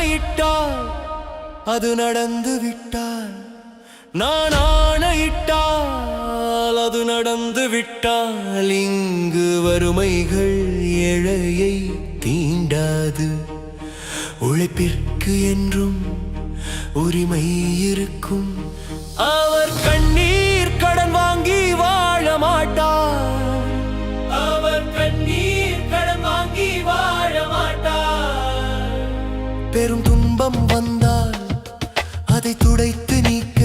ஆணையிட்டால் அது நடந்து விட்டால். நான் ஆணையிட்டால் அது நடந்து விட்டால். இங்கு வறுமைகள் ஏழையை தீண்டாது. உழைப்பிற்கு என்றும் உரிமை இருக்கும். அவர் கண்ணீர் பெரும் துன்பம் வந்தால் அதை துடைத்து நீக்க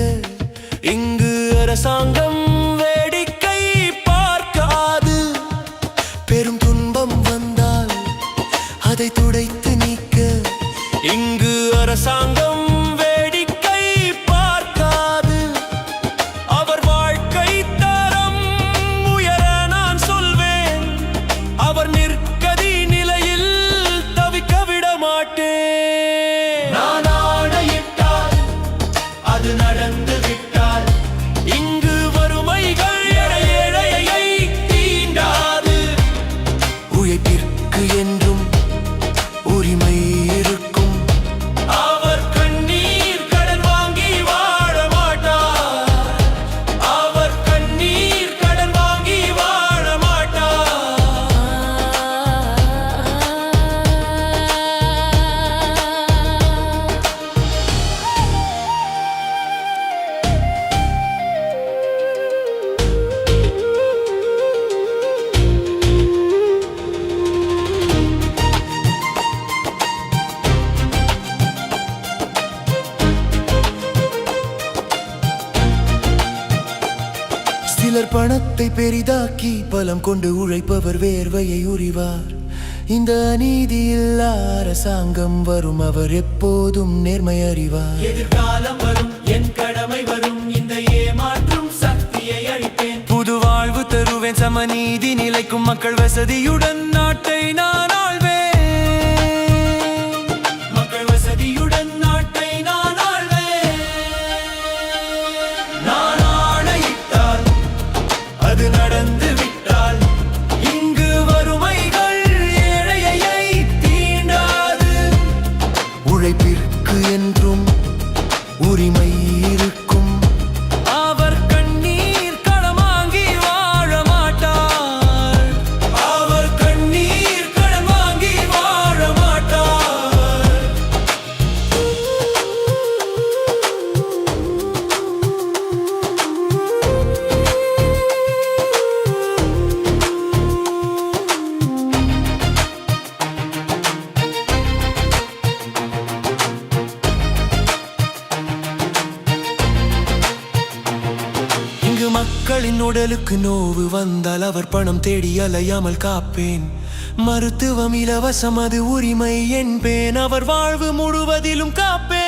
இங்கு அரசாங்கம் வேடிக்கை பார்க்காது. பெரும் துன்பம் வந்தால் அதை துடைத்து நீக்க இங்கு அரசாங்கம் சிலர் பணத்தை பெரிதாக்கி பலம் கொண்டு உழைப்பவர் வேர்வையை உரிவார். இந்த அநீதி இல்லா அரசாங்கம் வரும் அவர் எப்போதும் நேர்மை அறிவார். எதிர்காலம் வரும் என் கடமை வரும் இந்த ஏமாற்றும் சக்தியை அழிப்பேன். புது வாழ்வு தருவேன் சமநீதி நிலைக்கும் மக்கள் வசதியுடன் நாட்டை மக்களின் உடலுக்கு நோவு வந்தால் அவர் பணம் தேடி அலையாமல் காப்பேன். மருத்துவம் இலவசம் அது உரிமை என்பேன். அவர் வாழ்வு முழுவதிலும் காப்பேன்.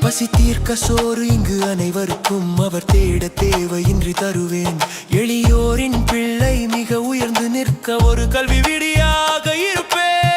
பசி தீர்க்க சோறு இங்கு அனைவருக்கும் அவர் தேட தேவையின்றி தருவேன். எளியோரின் பிள்ளை மிக உயர்ந்து நிற்க ஒரு கல்வி விடியாக இருப்பேன்.